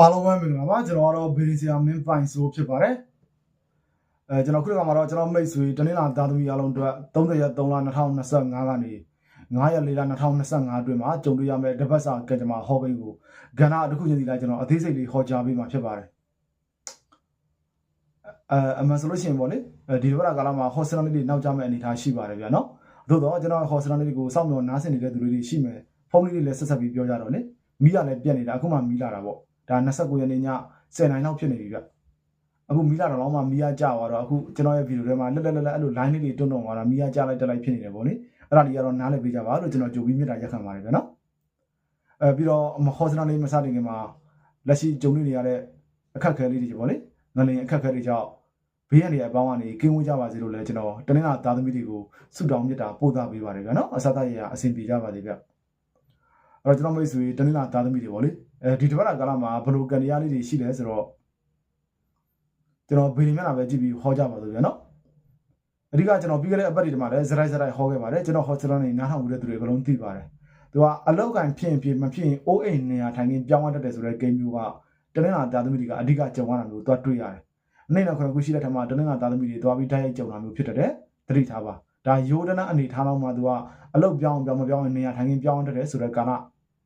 အားလုံးပဲမင်္ဂလာပါကျွန်တော်ကတော့ဘေးစီယာမင်းပိုင်ဆိုဖြစ်ပါတယ်အဲကျွန်တော်ခုကမှာတော့ကျွန်တော်မိတ်ဆွေတနင်္လာသားသမီးအားလုံးအတွက်30ရက်3လ2025ကနေ9ရက်4လ2025အတွင်းမှာကြုံတွေ့ရမယ့်တပတ်စာကံကြမ္မာဟောပိန်းကိုကဏ္ဍတစ်ခုချင်းစီလိုက်ကျွန်တော်အသေးစိတ်လေးဟောကြားပေးမှာဖြစ်ပါတယ်အဲအမှန်ဆိုလို့ရှိရင်ပေါ့လေဒီတပတ်ကာလမှာဟောစတန်လေးတွေနောက်ကျမဲ့အနေအထားရှိပါတယ်ဗျာနော်သို့တော့ကျွန်တော်ဟောစတန်လေးတွေကိုစောင့်မျှော်နားဆင်နေတဲ့သူတွေရှိမယ်ဖုန်းလေးတွေလည်းဆက်ဆက်ပြီးပြောကြတော့လေမိရလည်းပြက်နေတာအခုမှမိလာတာပေါ့ ဒါ29ရက်နေ့ည10နိုင်လောက်ဖြစ်နေပြီဗျအခုမိလာတော့တော့မှမိရကြသွားတော့အခုကျွန်တော်ရဲ့ဗီဒီယိုထဲမှာလက်လက်လက်လက်အဲ့လို line လေးတွေတွန်းတွန်းသွားတာမိရကြလိုက်တက်လိုက်ဖြစ်နေတယ်ပေါ့လေအဲ့ဒါတွေကတော့နားလည်ပေးကြပါလို့ကျွန်တော်ကြိုပြီးမြတ်တာရက်ခံပါတယ်ဗျနော်အဲပြီးတော့မခေါ်စနာလေးမစတင်ခင်မှာလက်ရှိဂျုံနေရတဲ့အခက်ခဲလေးတွေပေါ့လေငလင်အခက်ခဲတွေကြောင့်ဘေးရန်တွေအပေါင်းကနေကင်းဝေးကြပါစေလို့လည်းကျွန်တော်တနင်္လာသားသမီးတွေကိုဆုတောင်းမြတ်တာပို့သပေးပါတယ်ဗျနော်အစသရရအစဉ်ပြေကြပါစေဗျအဲ့တော့ကျွန်တော်မိတ်ဆွေတနင်္လာသားသမီးတွေပေါ့လေ အဲဒီတစ်ပတ်ကာလမှာဘယ်လိုကန်တရားလေးတွေရှိလဲဆိုတော့ကျွန်တော်ဗီဒီယိုမျက်နှာပဲကြည့်ပြီးဟောကြပါလို့ဗျာနော်အဓိကကျွန်တော်ပြီးခဲ့တဲ့အပတ်ဒီမှာလည်းဇရိုက်ဇရိုက်ဟောခဲ့ပါတယ်ကျွန်တော်ဟောစတန်နေနားထောင်မှုတဲ့သူတွေအလုံးသိပါတယ်သူကအလောက်ကန်ဖြစ်ရင်ဖြစ်မဖြစ်ရင်အိုးအိမ်နေရာထိုင်ရင်ပြောင်းရတတ်တယ်ဆိုတဲ့ဂိမ်းမျိုးကတနင်္လာသားသမီးတွေကအဓိကကြုံရတာမျိုးသွားတွေ့ရတယ်အနိုင်နဲ့ခွဲခုရှိတဲ့ထက်မှာတနင်္လာသားသမီးတွေသွားပြီးတိုက်ရိုက်ကြုံတာမျိုးဖြစ်တတ်တယ်သတိထားပါဒါယိုဒနာအနေထားတော့မှသူကအလောက်ပြောင်းပြောင်းမပြောင်းရင်နေရာထိုင်ရင်ပြောင်းတတ်တယ်ဆိုတဲ့ကာလ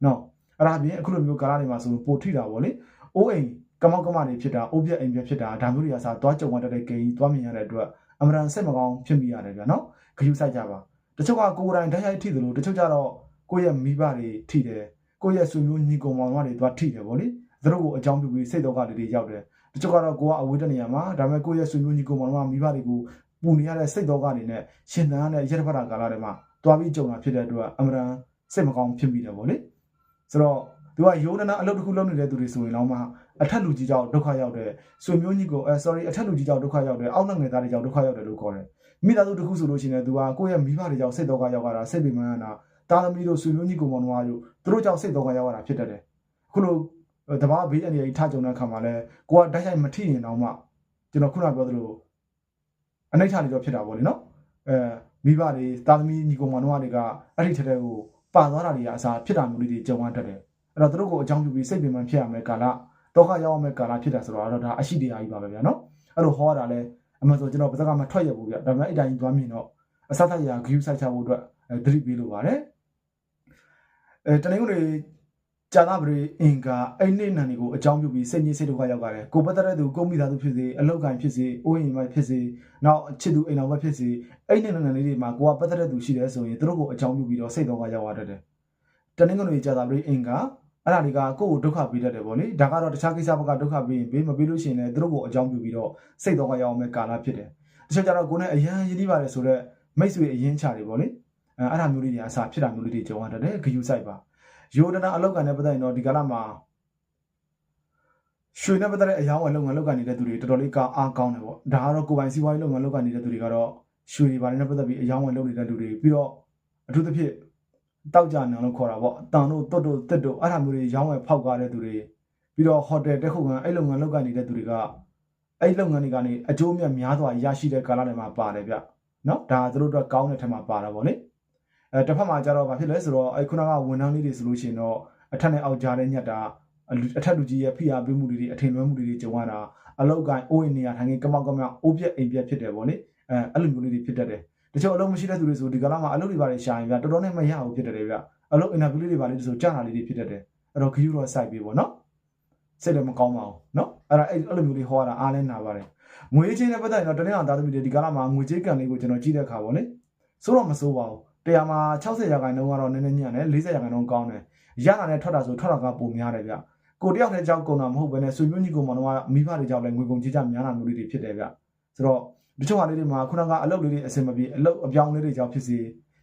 နော် အဲ့ဒါပြင်အခုလိုမျိုးကာလတွေမှာဆိုပိုထိတာဗောလေအိုးအိမ်ကမောက်ကမတွေဖြစ်တာအိုးပြက်အိမ်ပြက်ဖြစ်တာဒါမျိုးတွေကစားသွားကြုံရတဲ့ဂိမ်းသွားမြင်ရတဲ့အတွက်အမှန်တန်စိတ်မကောင်းဖြစ်မိရတယ်ဗျာနော်ဂရုစိုက်ကြပါတချို့ကကိုယ်တိုင်ဓာတ်ရိုက်ထိတယ်လို့တချို့ကျတော့ကိုယ့်ရဲ့မိဘတွေထိတယ်ကိုယ့်ရဲ့ဆွေမျိုးညီကောင်မောင်တွေသွားထိတယ်ဗောလေသူတို့ကိုအကြောင်းပြုပြီးစိတ်တော့ကလေးတွေရောက်တယ်တချို့ကတော့ကိုကအဝေးတနေရာမှာဒါပေမဲ့ကိုယ့်ရဲ့ဆွေမျိုးညီကောင်မောင်တို့ကမိဘတွေကိုပူနေရတဲ့စိတ်တော့ကတွေနဲ့ရှင်သန်ရတဲ့ရက်တစ်ပတ်တာကာလတွေမှာသွားပြီးကြုံတာဖြစ်တဲ့အတွက်အမှန်တန်စိတ်မကောင်းဖြစ်မိတယ်ဗောလေ ဆိုတော့သူကယုံနာအလုပ်တစ်ခုလုပ်နေတဲ့သူတွေဆိုရင်တော့မှအထက်လူကြီးကြောင့်ဒုက္ခရောက်တဲ့ဆွေမျိုးကြီးကိုအဲ sorry အထက်လူကြီးကြောင့်ဒုက္ခရောက်တဲ့အောက်နိုင်ငံသားတွေကြောင့်ဒုက္ခရောက်တယ်လို့ခေါ်တယ်မိသားစုတစ်ခုဆိုလို့ရှိရင်သူကကိုယ့်ရဲ့မိဘတွေကြောင့်စိတ်တော့ကရောက်လာတာစိတ်ပင်ပန်းရတာတာသမီတို့ဆွေမျိုးကြီးကိုမောင်နှမတို့သူတို့ကြောင့်စိတ်တော့ကရောက်လာတာဖြစ်တတ်တယ်ခုလိုတဘာဘေးအနေနဲ့ထကြုံတဲ့အခါမှာလဲကိုကတိုက်ရိုက်မထိရင်တော့မှကျွန်တော်ခုနပြောသလိုအနိဋ္ဌာနေတော့ဖြစ်တာပေါ့လေနော်အဲမိဘတွေတာသမီညီကိုမောင်နှမတွေကအဲ့ဒီထက်တဲ့ကို ပါသွားတာတွေကအစားဖြစ်တာမျိုးလေးတွေကြုံရတတ်တယ်အဲ့တော့သူတို့ကိုအကြောင်းပြုပြီးစိတ်ပင်ပန်းဖြစ်ရမယ်ကာလဒုက္ခရောက်ရမယ်ကာလဖြစ်တာဆိုတော့ဒါအရှိတရားကြီးပါပဲဗျာနော်အဲ့လိုဟောရတာလဲအမှန်ဆိုကျွန်တော်ပါဇက်ကမထွက်ရဘူးဗျာဒါပေမဲ့အဲ့တိုင်းသွားမြင်တော့အစသတ်ရဂရုစိုက်ချဖို့အတွက်သတိပေးလိုပါတယ်အဲတနင်္ဂနွေ ကြာသပတေးအင်္ဂါအဲ့နေ့နံတွေကိုအကြောင်းပြုပြီးစိတ်ကြီးစိတ်ဒုက္ခရောက်ကြတယ်ကိုပတ်သက်တဲ့သူကိုမိသားစုဖြစ်စေအလောက်ကန်ဖြစ်စေအိုးအိမ်မဖြစ်စေနောက်ချစ်သူအိမ်တော်မဖြစ်စေအဲ့နေ့နံလေးတွေမှာကိုကပတ်သက်တဲ့သူရှိတယ်ဆိုရင်သူတို့ကိုအကြောင်းပြုပြီးတော့စိတ်ဒုက္ခရောက်ရတတ်တယ်တနင်္ဂနွေကြာသပတေးအင်္ဂါအဲ့ဒါတွေကကိုယ့်ကိုဒုက္ခပေးတတ်တယ်ပေါ့လေဒါကတော့တခြားကိစ္စဘက်ကဒုက္ခပေးရင်ပေးမပေးလို့ရှိရင်လည်းသူတို့ကိုအကြောင်းပြုပြီးတော့စိတ်တော့ရောက်အောင်မဲ့ကာလဖြစ်တယ်တချို့ကျတော့ကိုယ်နဲ့အရန်ရင်းနှီးပါတယ်ဆိုတော့မိတ်ဆွေအရင်ချတယ်ပေါ့လေအဲအဲ့ဒါမျိုးလေးတွေအစားဖြစ်တာမျိုးလေးတွေကြုံရတတ်တယ်ဂယူဆိုင်ပါ ယိုဒနာအလောက်ကန်နဲ့ပတ်သက်ရင်တော့ဒီကာလမှာရွှေနဲ့ပတ်သက်တဲ့အယောင်းဝယ်လုပ်ငန်းလုပ်ကန်နေတဲ့သူတွေတော်တော်လေးကအားကောင်းတယ်ပေါ့ဒါကတော့ကိုယ်ပိုင်စီးပွားရေးလုပ်ငန်းလုပ်ကန်နေတဲ့သူတွေကတော့ရွှေတွေပါတယ်နဲ့ပတ်သက်ပြီးအယောင်းဝယ်လုပ်နေတဲ့လူတွေပြီးတော့အထူးသဖြင့်တောက်ကြနံလို့ခေါ်တာပေါ့အတန်တို့တွတ်တို့တစ်တို့အဲ့ဒါမျိုးတွေရောင်းဝယ်ဖောက်ကားတဲ့သူတွေပြီးတော့ဟိုတယ်တက်ခုကန်အဲ့လုပ်ငန်းလုပ်ကိုင်နေတဲ့သူတွေကအဲ့လုပ်ငန်းတွေကနေအကျိုးမြတ်များစွာရရှိတဲ့ကာလတွေမှာပါတယ်ဗျနော်ဒါသူတို့အတွက်ကောင်းတဲ့ထက်မှာပါတာပေါ့လေ အဲတစ်ဖက်မှာကျတော့ဘာဖြစ်လဲဆိုတော့အဲ့ခုနကဝန်ထမ်းလေးတွေဆိုလို့ရှိရင်တော့အထက်နဲ့အောက်ကြားတဲ့ညက်တာအထက်လူကြီးရဲ့ဖိအားပေးမှုတွေအထင်လွဲမှုတွေကြုံရတာအလောက်ကန်အိုးအိမ်နေရာထိုင်နေကမောက်ကမောက်အိုးပြက်အိမ်ပြက်ဖြစ်တယ်ပေါ့လေအဲအဲ့လိုမျိုးလေးတွေဖြစ်တတ်တယ်တချို့အလုံးမရှိတဲ့သူတွေဆိုဒီကလာမှာအလုပ်တွေပါလေရှာရင်ဗျတော်တော်နဲ့မရဘူးဖြစ်တယ်လေဗျအလုပ်အင်တာဗျူးလေးတွေပါလေဆိုကြာတာလေးတွေဖြစ်တတ်တယ်အဲ့တော့ခယူတော့စိုက်ပြီပေါ့နော်စိတ်လည်းမကောင်းပါဘူးနော်အဲ့ဒါအဲ့အဲ့လိုမျိုးလေးဟောရတာအားလဲနာပါတယ်ငွေချင်းနဲ့ပတ်သက်ရင်တော့တနေ့အောင်သားသမီးတွေဒီကလာမှာငွေကြေးကံလေးကိုကျွန်တော်ကြည့်တဲ့အခါပေါ့လေဆိုတော့မစိုးပါဘူး တရားမှာ60ရာခိုင်နှုန်းကတော့နည်းနည်းညံ့တယ်40ရာခိုင်နှုန်းကောင်းတယ်ရတာနဲ့ထွက်တာဆိုထွက်တာကပုံများတယ်ဗျကိုတယောက်တည်းကြောက်ကုန်တာမဟုတ်ဘဲနဲ့ဆွေမျိုးညီကောင်မောင်တို့ကမိဘတွေကြောက်လဲငွေကုန်ကြေးကြများတာမျိုးလေးတွေဖြစ်တယ်ဗျဆိုတော့တချို့ဟာလေးတွေမှာခုနကအလုပ်လေးတွေအဆင်မပြေအလုပ်အပြောင်းလေးတွေကြောင့်ဖြစ်စီ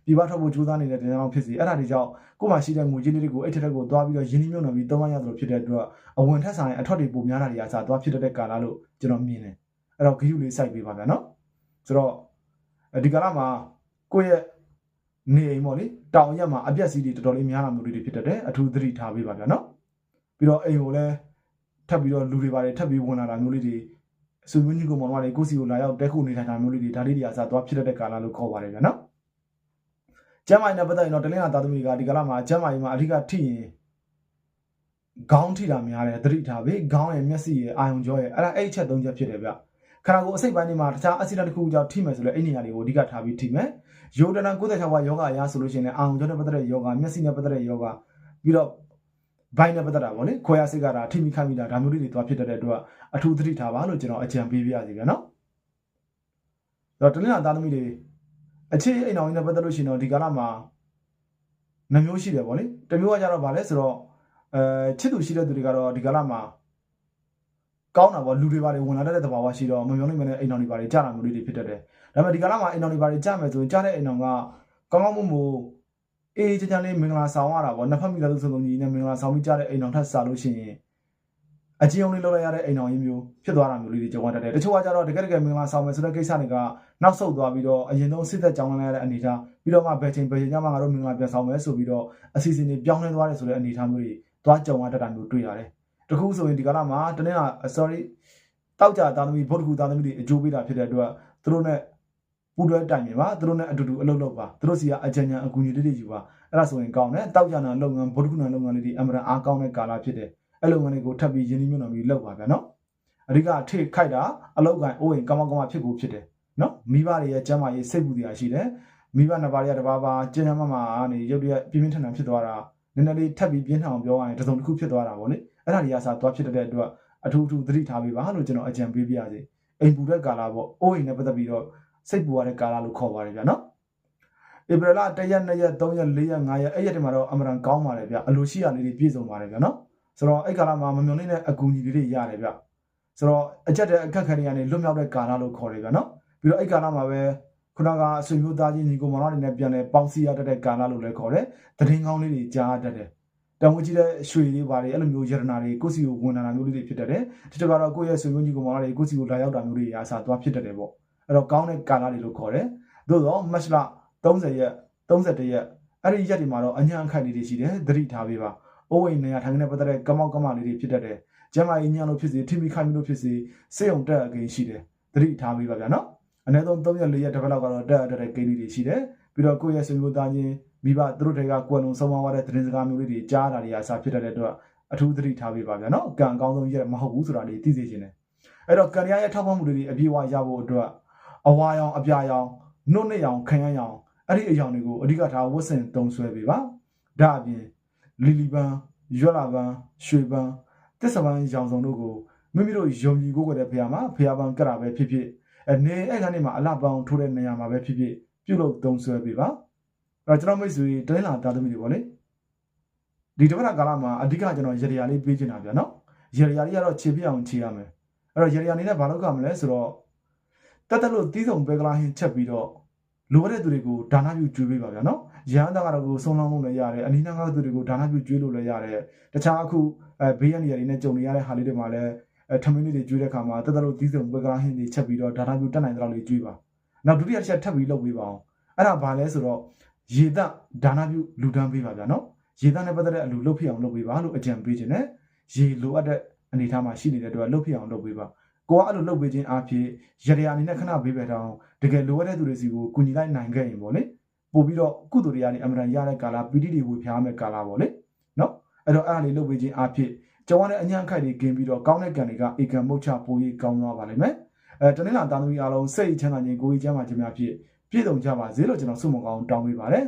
ပြပထုတ်ဖို့ကြိုးစားနေတဲ့တရားအောင်ဖြစ်စီအဲ့ဒါတွေကြောင့်ကိုယ်မှရှိတဲ့ငွေကြေးလေးတွေကိုအဲ့ထက်တက်ကိုသွားပြီးတော့ရင်းနှီးမြှုပ်နှံပြီးသုံးရရသလိုဖြစ်တဲ့အတွက်အဝင်ထက်ဆိုင်အထွက်တွေပိုများတာတွေအစားသွားဖြစ်တဲ့ကာလလို့ကျွန်တော်မြင်တယ်အဲ့တော့ဂရုလေးစိုက်ပေးပါဗျာနော်ဆိုတော့ဒီကာလမှာကိုယ့်ရဲ့ နေအိမ်ပေါ့လေတောင်ရက်မှာအပြက်စီးတွေတော်တော်လေးများလာမျိုးတွေဖြစ်တတ်တယ်အထူးသတိထားပေးပါဗျာနော်ပြီးတော့အိမ်ကိုလည်းထပ်ပြီးတော့လူတွေပါတယ်ထပ်ပြီးဝင်လာတာမျိုးလေးတွေဆွေမျိုးညီကောင်မောင်တို့ကကိုစီကိုလာရောက်တဲခုနေထိုင်တာမျိုးလေးတွေဒါလေးတွေအစားသွားဖြစ်တဲ့ကာလလို့ခေါ်ပါတယ်ဗျာနော်ကျမ်းမာရေးနဲ့ပတ်သက်ရင်တော့တလင်းဟာသားသမီးတွေကဒီကာလမှာကျမ်းမာရေးမှာအဓိကထိရင်ခေါင်းထိတာများတယ်သတိထားပြီခေါင်းရဲ့မျက်စိရဲ့အာယုံကြောရဲ့အဲ့ဒါအဲ့အချက်သုံးချက်ဖြစ်တယ်ဗျခန္ဓာကိုယ်အစိတ်ပိုင်းတွေမှာတခြားအဆီဒတ်တစ်ခုကြောင့်ထိမယ်ဆိုလဲအဲ့နေရာတွေကိုအဓိကထားပြီးထိမယ် ယောဒနာ96ဝါယောဂအရာဆိုလို့ရှိရင်လည်းအာယုံကြောနဲ့ပတ်သက်တဲ့ယောဂမျက်စိနဲ့ပတ်သက်တဲ့ယောဂပြီးတော့ဘိုင်းနဲ့ပတ်သက်တာပေါ့လေခွဲရစိတ်ကတာထိမိခိုက်မိတာဒါမျိုးတွေသွားဖြစ်တတ်တဲ့အတွက်အထူးသတိထားပါလို့ကျွန်တော်အကြံပေးပြရစီဗျာနော်တော့တနင်္လာသားသမီးတွေအခြေအိမ်တော်ကြီးနဲ့ပတ်သက်လို့ရှိရင်တော့ဒီကာလမှာနှမျိုးရှိတယ်ပေါ့လေတစ်မျိုးကကြတော့ဗာလဲဆိုတော့အဲချစ်သူရှိတဲ့သူတွေကတော့ဒီကာလမှာ ကောင်းတာပေါ့လူတွေပါတွေဝင်လာတဲ့သဘာဝရှိတော့မမျောနိုင်မနဲ့အိမ်တော်တွေပါတွေကြာတာမျိုးလေးတွေဖြစ်တတ်တယ်ဒါပေမဲ့ဒီကာလမှာအိမ်တော်တွေပါတွေကြာမယ်ဆိုရင်ကြာတဲ့အိမ်တော်ကကောင်းကောင်းမွန်မွန်အေးချမ်းချမ်းလေးမင်္ဂလာဆောင်ရတာပေါ့နှစ်ဖက်မိသားစုစုံစုံကြီးနဲ့မင်္ဂလာဆောင်ပြီးကြာတဲ့အိမ်တော်ထပ်စားလို့ရှိရင်အချင်းအောင်လေးလောက်လိုက်ရတဲ့အိမ်တော်ကြီးမျိုးဖြစ်သွားတာမျိုးလေးတွေကြုံရတတ်တယ်တချို့ကကြတော့တကယ်တကယ်မင်္ဂလာဆောင်မယ်ဆိုတဲ့ကိစ္စတွေကနောက်ဆုတ်သွားပြီးတော့အရင်ဆုံးစစ်သက်ကြောင်းလန်းရတဲ့အနေအထားပြီးတော့မှဘယ်ချိန်ဘယ်ချိန်ကျမှငါတို့မင်္ဂလာပြန်ဆောင်မယ်ဆိုပြီးတော့အစီအစဉ်တွေပြောင်းလဲသွားတယ်ဆိုတဲ့အနေအထားမျိုးတွေသွားကြုံရတတ်တာမျိုးတွေ့ရတယ် တခုဆိုရင်ဒီကလာမှာတနေ့က sorry တောက်ကြသားသမီးဗုဒ္ဓကူသားသမီးတွေအကျိုးပေးတာဖြစ်တဲ့အတွက်သူတို့နဲ့ပူတွဲတိုင်မြင်ပါသူတို့နဲ့အတူတူအလုပ်လုပ်ပါသူတို့စီကအကြံဉာဏ်အကူအညီလေးတွေယူပါအဲ့ဒါဆိုရင်ကောင်းတယ်တောက်ကြနာလုပ်ငန်းဗုဒ္ဓကူနာလုပ်ငန်းလေးတွေအမှန်အားကောင်းတဲ့ကာလဖြစ်တယ်အဲ့လုပ်ငန်းတွေကိုထပ်ပြီးရင်းနှီးမြှုပ်နှံပြီးလုပ်ပါဗျာနော်အဓိကထိခိုက်တာအလောက်ကန်အိုးရင်ကောင်းကောင်းဖြစ်ကိုဖြစ်တယ်နော်မိဘတွေရဲ့ကျမ်းမာရေးစိတ်ပူတရားရှိတယ်မိဘနှစ်ပါးတွေကတပါးပါကျဉ်းကျမမကနေရုပ်တရက်ပြင်းပြင်းထန်ထန်ဖြစ်သွားတာ နည်းနည်းလေးထပ်ပြီးပြင်းထန်အောင်ပြောရရင်တစ်စုံတစ်ခုဖြစ်သွားတာပေါ့လေအဲ့ဒါတွေကစားသွားဖြစ်တဲ့အတွက်အထူးထူးသတိထားပေးပါလို့ကျွန်တော်အကြံပေးပြရစီအိမ်ပူတဲ့ကာလပေါ့အိုးအိမ်နဲ့ပတ်သက်ပြီးတော့စိတ်ပူရတဲ့ကာလလို့ခေါ်ပါတယ်ဗျာနော်ဧပြီလ1ရက်2ရက်3ရက်4ရက်5ရက်အဲ့ရက်တွေမှာတော့အမှန်တန်ကောင်းပါတယ်ဗျာအလိုရှိရလေးတွေပြည့်စုံပါတယ်ဗျာနော်ဆိုတော့အဲ့ကာလမှာမမျော်လင့်တဲ့အကူအညီလေးတွေရတယ်ဗျဆိုတော့အချက်တဲ့အခက်ခဲတွေကနေလွတ်မြောက်တဲ့ကာလလို့ခေါ်တယ်ဗျာနော်ပြီးတော့အဲ့ကာလမှာပဲ ခုနကအဆွေမျိုးသားချင်းညီကိုမောင်နှမတွေနဲ့ပြန်လဲပေါင်းစည်းရတတ်တဲ့ကာလလို့လည်းခေါ်တယ်တရင်ကောင်းလေးတွေကြားတတ်တယ်တန်ဝကြီးတဲ့ရွှေလေးပါတယ်အဲ့လိုမျိုးယရနာတွေကိုယ့်စီကိုဝင်လာတာမျိုးလေးတွေဖြစ်တတ်တယ်တချို့ကတော့ကိုယ့်ရဲ့ဆွေမျိုးညီကိုမောင်နှမတွေကိုယ့်စီကိုလာရောက်တာမျိုးတွေအားစားသွားဖြစ်တတ်တယ်ပေါ့အဲ့တော့ကောင်းတဲ့ကာလတွေလို့ခေါ်တယ်သို့တော့မတ်လ30ရက်31ရက်အဲ့ဒီရက်တွေမှာတော့အညာအခိုက်လေးတွေရှိတယ်သတိထားပေးပါအိုးအိမ်နေရာထိုင်နေတဲ့ပတ်သက်တဲ့ကမောက်ကမလေးတွေဖြစ်တတ်တယ်ကျမကြီးညံလို့ဖြစ်စေထိမိခိုင်လို့ဖြစ်စေစိတ်ုံတက်အကိန်းရှိတယ်သတိထားပေးပါဗျာနော် အနည်းဆုံး3ရက်4ရက်တစ်ပတ်လောက်ကတော့တက်အတက်တဲ့ကိန်းလေးတွေရှိတယ်ပြီးတော့ကိုယ့်ရဲ့ဆွေမျိုးသားချင်းမိဘသူတို့တွေကကွယ်လွန်ဆုံးမသွားတဲ့သတင်းစကားမျိုးလေးတွေကြားတာတွေအစားဖြစ်တတ်တဲ့အတွက်အထူးသတိထားပေးပါဗျာနော်ကံအကောင်းဆုံးရက်မဟုတ်ဘူးဆိုတာလေးသိစေချင်တယ်အဲ့တော့ကံရရဲ့ထောက်ပံ့မှုတွေအပြည့်အဝရဖို့အတွက်အဝါရောင်အပြာရောင်နှုတ်နဲ့ရောင်ခံရရောင်အဲ့ဒီအရောင်တွေကိုအဓိကထားဝတ်ဆင်တုံဆွဲပေးပါဒါအပြင်လီလီပန်းရွက်လာပန်းရွှေပန်းတစ္ဆပန်းရောင်စုံတို့ကိုမိမိတို့ယုံကြည်ကိုးကွယ်တဲ့ဖရာမှာဖရာပန်းကရာပဲဖြစ်ဖြစ် အနေအဲ့ကနေမှာအလပန်းထိုးတဲ့နေရာမှာပဲဖြစ်ဖြစ်ပြုလုပ်တုံဆွဲပေးပါအဲ့တော့ကျွန်တော်မိတ်ဆွေတိုင်းလာတာသမီးတွေပေါ့လေဒီတပတ်ကာလမှာအဓိကကျွန်တော်ရေရရာလေးပေးချင်တာဗျာနော်ရေရရာလေးကတော့ခြေပြအောင်ခြေရမယ်အဲ့တော့ရေရရာနေနဲ့ဘာလုပ်ကြမလဲဆိုတော့တက်တက်လို့တီးဆောင်ပဲကလာဟင်းချက်ပြီးတော့လိုရတဲ့သူတွေကိုဒါနပြုကျွေးပေးပါဗျာနော်ရဟန်းသားကတော့ကိုဆုံးလောင်းလို့လည်းရတယ်အနိနာကသူတွေကိုဒါနပြုကျွေးလို့လည်းရတယ်တခြားအခုအဲဘေးရန်နေရာတွေနဲ့ကြုံနေရတဲ့ဟာလေးတွေမှာလည်း အဲထမင်းလေးတွေကျွေးတဲ့ခါမှာတက်တက်လို့တီးဆောင်ပဲကလာဟင်းတွေချက်ပြီးတော့ဒါနပြုတက်နိုင်တဲ့လောက်လေးကျွေးပါနောက်ဒုတိယတစ်ချက်ထပ်ပြီးလုပ်ပေးပါအောင်အဲ့ဒါဘာလဲဆိုတော့ရေသက်ဒါနပြုလူဒန်းပေးပါဗျာနော်ရေသက်နဲ့ပတ်သက်တဲ့အလူလုပ်ဖြစ်အောင်လုပ်ပေးပါလို့အကြံပေးခြင်းနဲ့ရေလိုအပ်တဲ့အနေအထားမှာရှိနေတဲ့အတွက်လုပ်ဖြစ်အောင်လုပ်ပေးပါကိုကအဲ့လိုလုပ်ပေးခြင်းအဖြစ်ရရအနေနဲ့ခဏဘေးပဲတောင်းတကယ်လိုအပ်တဲ့သူတွေစီကိုကူညီလိုက်နိုင်ခဲ့ရင်ပေါ့လေပို့ပြီးတော့ကုသိုလ်တွေကနေအမှန်တန်ရတဲ့ကာလပီတိတွေဝေဖျားမဲ့ကာလပေါ့လေနော်အဲ့တော့အဲ့ဒါလေးလုပ်ပေးခြင်းအဖြစ် ကျောင်းရတဲ့အညံ့ခိုက်တွေกินပြီးတော့ကောင်းတဲ့ကံတွေကဧကံမုတ်ချပိုးရေးကောင်းသွားပါလိမ့်မယ်အဲတနင်္လာသားသမီးအားလုံးစိတ်ချမ်းသာခြင်းကိုယ်ကြီးချမ်းသာခြင်းများဖြင့်ပြည့်စုံကြပါစေလို့ကျွန်တော်ဆုမွန်ကောင်းတောင်းပေးပါတယ်